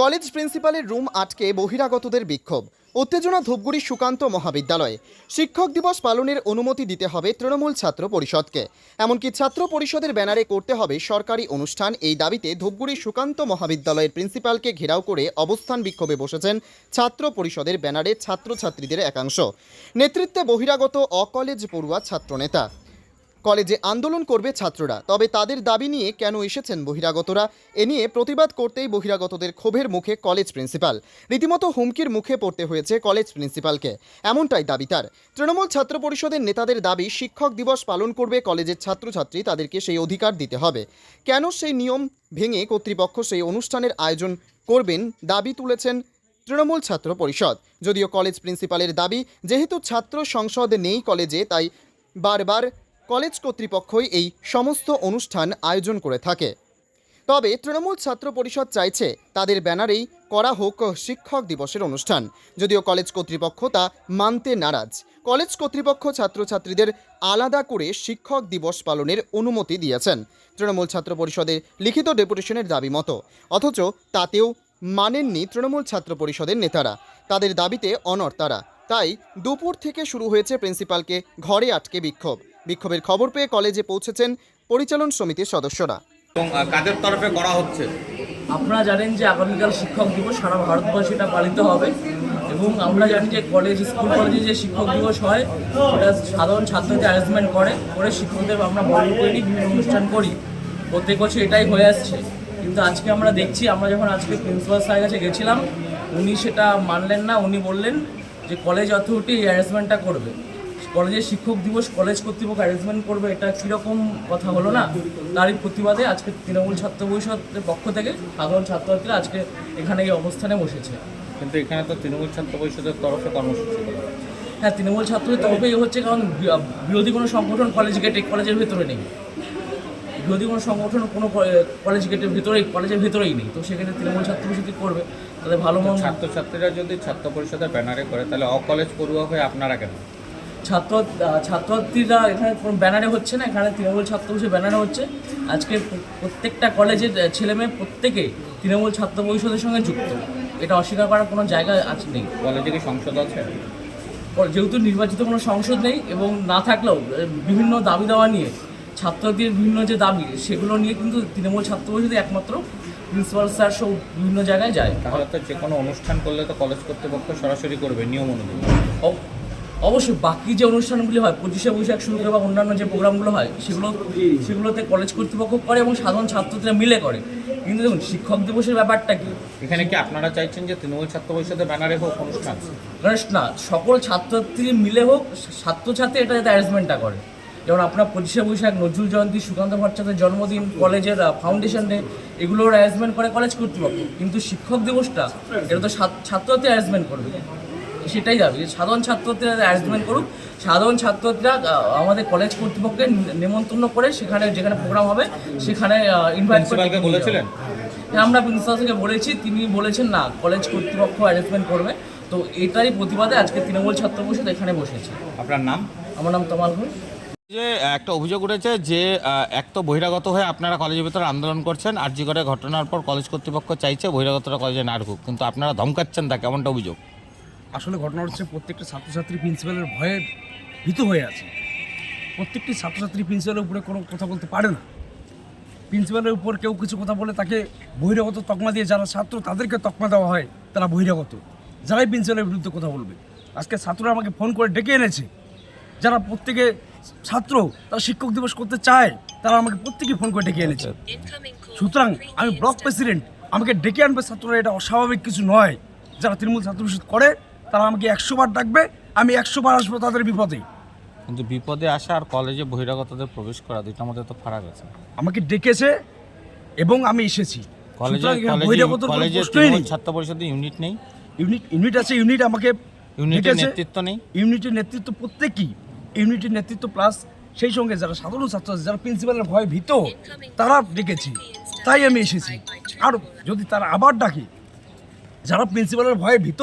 College প্রিন্সিপালের room আটকে বহিরাগতদের বিক্ষোভ। উত্তেজনা ধূপগুড়ি সুকান্ত মহাবিদ্যালয়ে। শিক্ষক দিবস পালনের অনুমতি দিতে হবে তৃণমূল ছাত্র পরিষদকে। এমনকি ছাত্র পরিষদের ব্যানারে করতে হবে সরকারি অনুষ্ঠান। এই দাবিতে ধূপগুড়ি সুকান্ত মহাবিদ্যালয়ের প্রিন্সিপালকে ঘেরাও করে অবস্থান বিক্ষোভে বসেছেন ছাত্র পরিষদের ব্যানারে ছাত্রছাত্রীদের একাংশ। নেতৃত্বে বহিরাগত অকলেজ পড়ুয়া ছাত্রনেতা। কলেজে আন্দোলন করবে ছাত্ররা। তবে তাদের দাবি নিয়ে কেন এসেছেন বহিরাগতরা, এ নিয়ে প্রতিবাদ করতেই বহিরাগতদের ক্ষোভের মুখে কলেজ প্রিন্সিপাল। রীতিমতো হুমকির মুখে পড়তে হয়েছে কলেজ প্রিন্সিপালকে। এমনটাই দাবি তার। তৃণমূল ছাত্র পরিষদের নেতাদের দাবি, শিক্ষক দিবস পালন করবে কলেজের ছাত্রছাত্রী, তাদেরকে সেই অধিকার দিতে হবে। কেন সেই নিয়ম ভেঙে কর্তৃপক্ষ সেই অনুষ্ঠানের আয়োজন করবেন, দাবি তুলেছেন তৃণমূল ছাত্র পরিষদ। যদিও কলেজ প্রিন্সিপালের দাবি, যেহেতু ছাত্র সংসদ নেই কলেজে, তাই বারবার কলেজ কর্তৃপক্ষই এই সমস্ত অনুষ্ঠান আয়োজন করে থাকে। তবে তৃণমূল ছাত্র পরিষদ চাইছে তাদের ব্যানারেই করা হোক শিক্ষক দিবসের অনুষ্ঠান। যদিও কলেজ কর্তৃপক্ষ তা মানতে নারাজ। কলেজ কর্তৃপক্ষ ছাত্রছাত্রীদের আলাদা করে শিক্ষক দিবস পালনের অনুমতি দিয়েছেন। তৃণমূল ছাত্র পরিষদের লিখিত ডেপুটেশনের দাবি মতো। অথচ তাতেও মানেননি তৃণমূল ছাত্র পরিষদের নেতারা। তাদের দাবিতে অনর তারা। তাই দুপুর থেকে শুরু হয়েছে প্রিন্সিপালকে ঘরে আটকে বিক্ষোভ। বিক্ষোভের খবর পেয়ে কলেজে পৌঁছেছেন পরিচালন সমিতির সদস্যরা। এবং কাদের তরফে করা হচ্ছে? আপনারা জানেন যে আগামীকাল শিক্ষক দিবস সারা ভারতবর্ষে এটা পালিত হবে। এবং আমরা জানি যে কলেজ স্কুল কলেজে যে শিক্ষক দিবস হয় সেটা সাধারণ ছাত্রদের অ্যারেঞ্জমেন্ট করে করে শিক্ষকদের আমরা বড় করে নিই, বিভিন্ন অনুষ্ঠান করি। প্রত্যেক বছর এটাই হয়ে আসছে। কিন্তু আজকে আমরা দেখছি আমরা যখন আজকে প্রিন্সিপাল স্যারের কাছে গেছিলাম উনি সেটা মানলেন না। উনি বললেন যে কলেজ অথরিটি এই অ্যারেঞ্জমেন্টটা করবে। কলেজের শিক্ষক দিবস কলেজ কর্তৃপক্ষ অ্যারেঞ্জমেন্ট করবে এটা কীরকম কথা হলো না? তারই প্রতিবাদে আজকে তৃণমূল ছাত্র পরিষদের পক্ষ থেকে সাধারণ ছাত্রছাত্রীরা আজকে এখানে এই অবস্থানে বসেছে। কিন্তু এখানে তো তৃণমূল ছাত্র পরিষদের তরফে কর্মসূচি হ্যাঁ তৃণমূল ছাত্রদের তরফেই হচ্ছে কারণ বিরোধী কোনো সংগঠন কলেজ গেটে কলেজের ভেতরে নেই। বিরোধী কোনো সংগঠন কোনো কলেজ গেটের ভেতরেই কলেজের ভেতরেই নেই। তো সেখানে তৃণমূল ছাত্র পরিষদ করবে? তাদের ভালো মন ছাত্রছাত্রীরা যদি ছাত্র পরিষদের ব্যানারে করে তাহলে অকলেজ পড়ুয়া হয়ে আপনারা কেন? ছাত্র ছাত্রছাত্রীরা এখানে কোনো ব্যানারে হচ্ছে না এখানে তৃণমূল ছাত্র পরিষদ ব্যানারে হচ্ছে। আজকে প্রত্যেকটা কলেজের ছেলে মেয়ে প্রত্যেকে তৃণমূল ছাত্র পরিষদের সঙ্গে যুক্ত। এটা অস্বীকার করার কোনো জায়গা আছে নেই। কলেজে কি সংসদ আছে? যেহেতু নির্বাচিত কোনো সংসদ নেই এবং না থাকলেও বিভিন্ন দাবি দেওয়া নিয়ে ছাত্রদের বিভিন্ন যে দাবি সেগুলো নিয়ে কিন্তু তৃণমূল ছাত্র পরিষদে একমাত্র প্রিন্সিপাল স্যার সব বিভিন্ন জায়গায় যায়। তাহলে তো যে কোনো অনুষ্ঠান করলে তো কলেজ কর্তৃপক্ষ সরাসরি করবে নিয়ম অনুযায়ী। অবশ্যই বাকি যে অনুষ্ঠানগুলি হয় পঁচিশে বৈশাখ শুরু করে বা অন্যান্য যে প্রোগ্রামগুলো হয় সেগুলো সেগুলোতে কলেজ কর্তৃপক্ষ করে এবং সাধারণ ছাত্ররা মিলে করে। কিন্তু দেখুন শিক্ষক দিবসের ব্যাপারটা কি? এখানে কি আপনারা চাইছেন যে তৃণমূল ছাত্র পরিষদের ব্যানারে হোক অনুষ্ঠান? না সকল ছাত্রছাত্রী মিলে হোক ছাত্রছাত্রী এটা যাতে অ্যারেঞ্জমেন্টটা করে। যেমন আপনার পঁচিশে বৈশাখ নজরুল জয়ন্তী সুকান্ত ভট্টাচার্যের জন্মদিন কলেজের ফাউন্ডেশন ডে এগুলোর অ্যারেঞ্জমেন্ট করে কলেজ কর্তৃপক্ষ। কিন্তু শিক্ষক দিবসটা এটা তো ছাত্র- ছাত্রছাত্রী অ্যারেঞ্জমেন্ট করবে। সেটাই দাবি যে সাধারণ ছাত্রদের অ্যারেঞ্জমেন্ট করুক সাধারণ ছাত্রছাত্রীরা আমাদের কলেজ কর্তৃপক্ষকে নিমন্ত্রণ করে সেখানে যেখানে প্রোগ্রাম হবে সেখানে ইনভাইট করে বলেছিলেন? হ্যাঁ, আমরা প্রিন্সিপাল থেকে বলেছি তিনি বলেছেন না কলেজ কর্তৃপক্ষ অ্যারেঞ্জমেন্ট করবে। তো এটারই প্রতিবাদে আজকে তৃণমূল ছাত্র পরিষদ এখানে বসেছে। আপনার নাম? আমার নাম তমাল ঘোষ। যে একটা অভিযোগ উঠেছে যে এক তো বহিরাগত হয়ে আপনারা কলেজের ভিতরে আন্দোলন করছেন আর জি করে ঘটনার পর কলেজ কর্তৃপক্ষ চাইছে বহিরাগতরা কলেজে না ঢুকুক। কিন্তু আপনারা ধমকাচ্ছেন তা কেমনটা অভিযোগ? আসলে ঘটনা হচ্ছে প্রত্যেকটা ছাত্রছাত্রী প্রিন্সিপালের ভয়ে ভীত হয়ে আছে। প্রত্যেকটি ছাত্রছাত্রী প্রিন্সিপালের উপরে কোনো কথা বলতে পারে না। প্রিন্সিপালের উপর কেউ কিছু কথা বলে তাকে বহিরাগত তকমা দিয়ে যারা ছাত্র তাদেরকে তকমা দেওয়া হয়, তারা বহিরাগত। যারাই প্রিন্সিপালের বিরুদ্ধে কথা বলবে। আজকে ছাত্ররা আমাকে ফোন করে ডেকে এনেছে। যারা প্রত্যেকে ছাত্র, তারা শিক্ষক দিবস করতে চায়, তারা আমাকে প্রত্যেকে ফোন করে ডেকে এনেছে। সুতরাং আমি ব্লক প্রেসিডেন্ট, আমাকে ডেকে আনবে ছাত্ররা, এটা অস্বাভাবিক কিছু নয়। যারা তৃণমূল ছাত্র করে তারা আমাকে একশো বার ডাকবে আমি একশো বার আসব তাদের বিপদে। কিন্তু বিপদে আসা আর কলেজে বহিরাগতদের প্রবেশ করা দুইটার মধ্যে তো ফারাক আছে। আমাকে ডেকেছে এবং আমি এসেছি। কলেজে কলেজে। ছাত্র পরিষদের ইউনিট নেই। ইউনিট ইউনিট আছে ইউনিট আমাকে ইউনিটের নেতৃত্ব নেই। ইউনিটের নেতৃত্ব প্রত্যেকই ইউনিটের নেতৃত্ব প্লাস সেই সঙ্গে যারা সাধারণ ছাত্র আছে যারা প্রিন্সিপালের ভয় ভীত তারা ডেকেছি। তাই আমি এসেছি। আর যদি তারা আবার ডাকে যারা প্রিন্সিপালের ভয়ে ভীত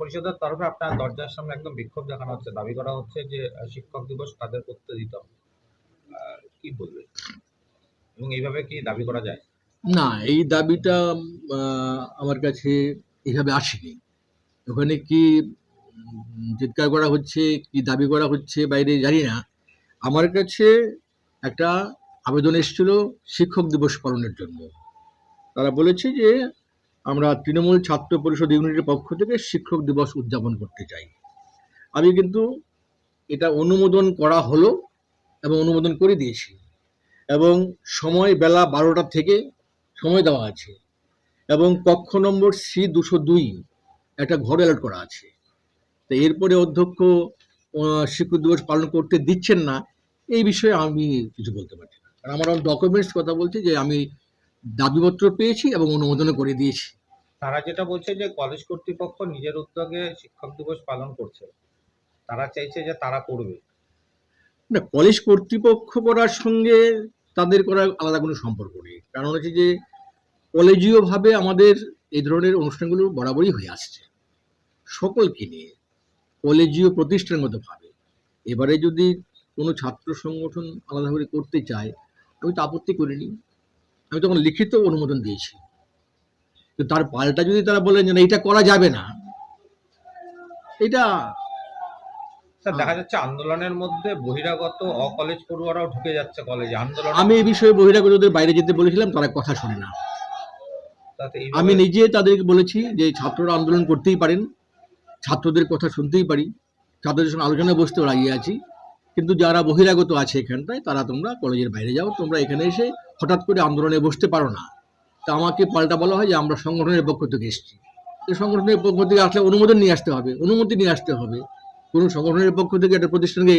পরিষদের তরফে আপনার দরজার সামনে একদম বিক্ষোভ দেখানো হচ্ছে। দাবি করা হচ্ছে যে শিক্ষক দিবস তাদের করতে দিতে হবে কি বলবে? এবং এইভাবে কি দাবি করা যায়? না, এই দাবিটা আমার কাছে এইভাবে আসেনি। ওখানে কি চিৎকার করা হচ্ছে, কি দাবি করা হচ্ছে বাইরে জানি না। আমার কাছে একটা আবেদন এসেছিল শিক্ষক দিবস পালনের জন্য। তারা বলেছে যে আমরা তৃণমূল ছাত্র পরিষদ ইউনিটের পক্ষ থেকে শিক্ষক দিবস উদযাপন করতে চাই। আমি কিন্তু এটা অনুমোদন করা হলো এবং অনুমোদন করে দিয়েছি। এবং সময় বেলা বারোটা থেকে সময় দেওয়া আছে। এবং কক্ষ নম্বর সি দুশো দুই একটা ঘর অ্যালার্ট করা আছে। তো এরপরে অধ্যক্ষ শিক্ষক দিবস পালন করতে দিচ্ছেন না, এই বিষয়ে আমি কিছু বলতে পারছি না। কারণ আমার ডকুমেন্টস কথা বলছি যে আমি দাবিপত্র পেয়েছি এবং অনুমোদনও করে দিয়েছি। তারা যেটা বলছে যে কলেজ কর্তৃপক্ষ নিজের উদ্যোগে শিক্ষক দিবস পালন করছে। তারা চাইছে যে তারা করবে। না কলেজ কর্তৃপক্ষ করার সঙ্গে তাদের করার আলাদা কোনো সম্পর্ক নেই। কারণ হচ্ছে যে কলেজীয়ভাবে আমাদের এই ধরনের অনুষ্ঠানগুলো বরাবরই হয়ে আসছে। সকলকে নিয়ে কলেজীয় প্রতিষ্ঠানের মতো ভাবে এবারে যদি কোনো ছাত্র সংগঠন আলাদা করে করতে চায় আমি তো আপত্তি করিনি। আমি তখন লিখিত অনুমোদন দিয়েছি। তার পাল্টা যদি তারা বলেন যে না এটা করা যাবে না এটা স্যার দেখা যাচ্ছে আন্দোলনের মধ্যে বহিরাগত অকলেজ পড়ুয়ারাও ঢুকে যাচ্ছে কলেজে। আন্দোলন আমি এই বিষয়ে বহিরাগতদের বাইরে যেতে বলেছিলাম তারা কথা শোনে না। আমি নিজে তাদেরকে বলেছি যে ছাত্ররা আন্দোলন করতেই পারেন ছাত্রদের কথা শুনতেই পারি ছাত্রদের সঙ্গে আলোচনায় বসতেও রাজি আছি। কিন্তু যারা বহিরাগত আছে এখানটায়, তারা তোমরা কলেজের বাইরে যাও, তোমরা এখানে এসে হঠাৎ করে আন্দোলনে বসতে পারো না। তা আমাকে পাল্টা বলা হয় যে আমরা সংগঠনের পক্ষ থেকে এসেছি। সংগঠনের পক্ষ থেকে আসলে অনুমোদন নিয়ে আসতে হবে, অনুমতি নিয়ে আসতে হবে। কোনো সংগঠনের পক্ষ থেকে একটা প্রতিষ্ঠানকে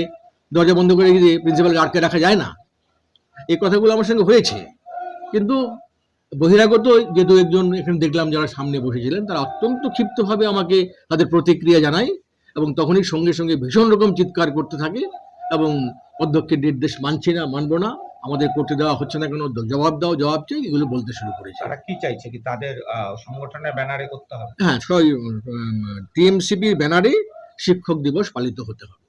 দরজা বন্ধ করে দিয়ে প্রিন্সিপালকে আটকে রাখা যায় না। এই কথাগুলো আমার সঙ্গে হয়েছে। কিন্তু বহিরাগত যে দু একজন এখানে দেখলাম যারা সামনে বসেছিলেন, তারা অত্যন্ত ক্ষিপ্তভাবে আমাকে তাদের প্রতিক্রিয়া জানায় এবং তখনই সঙ্গে সঙ্গে ভীষণ রকম চিৎকার করতে থাকে। এবং অধ্যক্ষের নির্দেশ মানছি না মানব না আমাদের করতে দেওয়া হচ্ছে না কেন জবাব দাও জবাব চাই এগুলো বলতে শুরু করেছে। তারা কি চাইছে কি তাদের সংগঠনের ব্যানারে করতে হবে? হ্যাঁ টিএমসিপির ব্যানারে শিক্ষক দিবস পালিত হতে হবে।